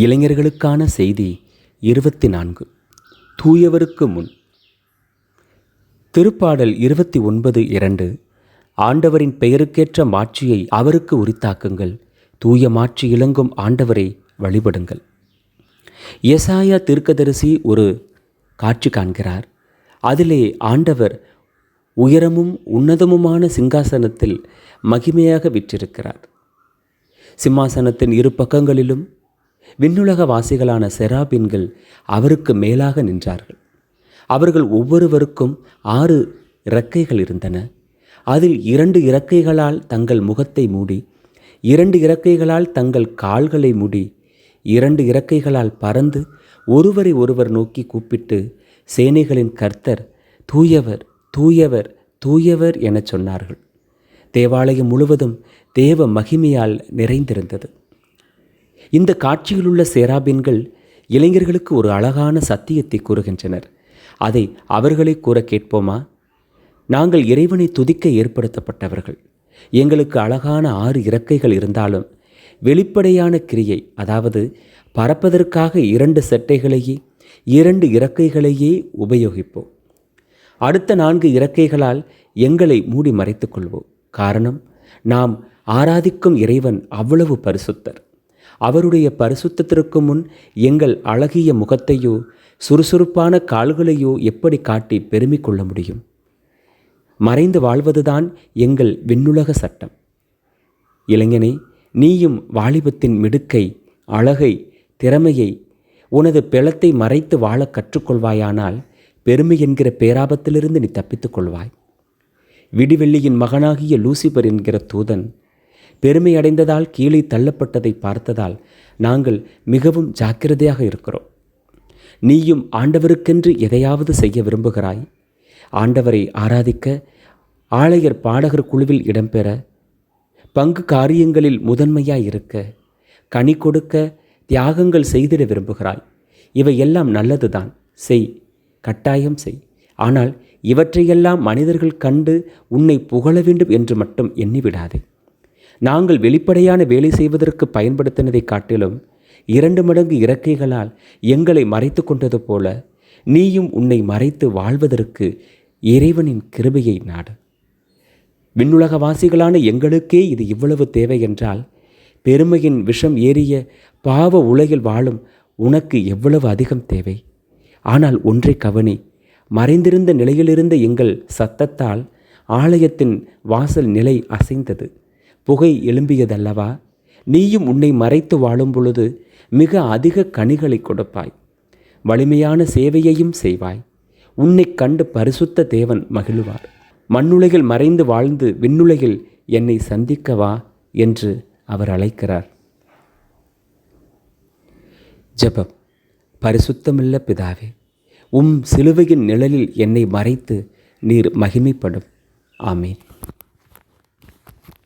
இளைஞர்களுக்கான செய்தி இருபத்தி நான்கு தூயவருக்கு முன். திருப்பாடல் இருபத்தி ஒன்பது இரண்டு. ஆண்டவரின் பெயருக்கேற்ற மாட்சியை அவருக்கு உரித்தாக்குங்கள். தூய மாட்சி இளங்கும் ஆண்டவரை வழிபடுங்கள். எசாயா தீர்க்கதரிசி ஒரு காட்சி காண்கிறார். அதிலே ஆண்டவர் உயரமும் உன்னதமுமான சிங்காசனத்தில் மகிமையாக விற்றிருக்கிறார். சிம்மாசனத்தின் இரு பக்கங்களிலும் விண்ணுலக வாசிகளான செராபின்கள் அவருக்கு மேலாக நின்றார்கள். அவர்கள் ஒவ்வொருவருக்கும் ஆறு இறக்கைகள் இருந்தன. அதில் இரண்டு இறக்கைகளால் தங்கள் முகத்தை மூடி இரண்டு இறக்கைகளால் தங்கள் கால்களை மூடி இரண்டு இறக்கைகளால் பறந்து ஒருவரை ஒருவர் நோக்கி கூப்பிட்டு சேனைகளின் கர்த்தர் தூயவர் தூயவர் தூயவர் எனச் சொன்னார்கள். தேவாலயம் முழுவதும் தேவ மகிமையால் நிறைந்திருந்தது. இந்த காட்சியிலுள்ள சேராபின்கள் இளைஞர்களுக்கு ஒரு அழகான சத்தியத்தை கூறுகின்றனர். அதை அவர்களை கூற கேட்போமா? நாங்கள் இறைவனை துதிக்க ஏற்படுத்தப்பட்டவர்கள். எங்களுக்கு அழகான ஆறு இறக்கைகள் இருந்தாலும் வெளிப்படையான கிரியை அதாவது பறப்பதற்காக இரண்டு செட்டைகளையே இரண்டு இறக்கைகளையே உபயோகிப்போம். அடுத்த நான்கு இறக்கைகளால் எங்களை மூடி மறைத்துக் கொள்வோம். காரணம் நாம் ஆராதிக்கும் இறைவன் அவ்வளவு பரிசுத்தர். அவருடைய பரிசுத்தத்திற்கு முன் எங்கள் அழகிய முகத்தையோ சுறுசுறுப்பான கால்களையோ எப்படி காட்டி பெருமை கொள்ள முடியும்? மறைந்து வாழ்வதுதான் எங்கள் விண்ணுலக சட்டம். இளைஞனே நீயும் வாலிபத்தின் மிடுக்கை அழகை திறமையை உனது பிளத்தை மறைத்து வாழ கற்றுக்கொள்வாயானால் பெருமை என்கிற பேராபத்திலிருந்து நீ தப்பித்துக் கொள்வாய். விடிவெள்ளியின் மகனாகிய லூசிபர் என்கிற தூதன் பெருமை அடைந்ததால் கீழே தள்ளப்பட்டதை பார்த்ததால் நாங்கள் மிகவும் ஜாக்கிரதையாக இருக்கிறோம். நீயும் ஆண்டவருக்கென்று எதையாவது செய்ய விரும்புகிறாய்? ஆண்டவரை ஆராதிக்க ஆலயர் பாடகர் குழுவில் இடம்பெற பங்கு காரியங்களில் முதன்மையாய் இருக்க கனி கொடுக்க தியாகங்கள் செய்திட விரும்புகிறாய். இவை எல்லாம் நல்லதுதான். செய் கட்டாயம் செய். ஆனால் இவற்றையெல்லாம் மனிதர்கள் கண்டு உன்னை புகழ வேண்டும் என்று மட்டும் எண்ணிவிடாதே. நாங்கள் வெளிப்படையான வேலை செய்வதற்கு பயன்படுத்தினதை காட்டிலும் இரண்டு மடங்கு இறக்கைகளால் எங்களை மறைத்து கொண்டது போல நீயும் உன்னை மறைத்து வாழ்வதற்கு இறைவனின் கிருபையை நாடு. விண்ணுலகவாசிகளான எங்களுக்கே இது இவ்வளவு தேவை என்றால் பெருமையின் விஷம் ஏறிய பாவ உலகில் வாழும் உனக்கு எவ்வளவு அதிகம் தேவை? ஆனால் ஒன்றை கவனி மறைந்திருந்த நிலையிலிருந்த எங்கள் சத்தத்தால் ஆலயத்தின் வாசல் நிலை அசைந்தது. புகை எழும்பியதல்லவா? நீயும் உன்னை மறைத்து வாழும் பொழுது மிக அதிக கனிகளை கொடுப்பாய். வலிமையான சேவையையும் செய்வாய். உன்னை கண்டு பரிசுத்த தேவன் மகிழ்வார். மண்ணுலகில் மறைந்து வாழ்ந்து விண்ணுலகில் என்னை சந்திக்கவா என்று அவர் அழைக்கிறார். ஜபம். பரிசுத்தமில்ல பிதாவே உம் சிலுவையின் நிழலில் என்னை மறைத்து நீர் மகிமைப்படும். ஆமீன்.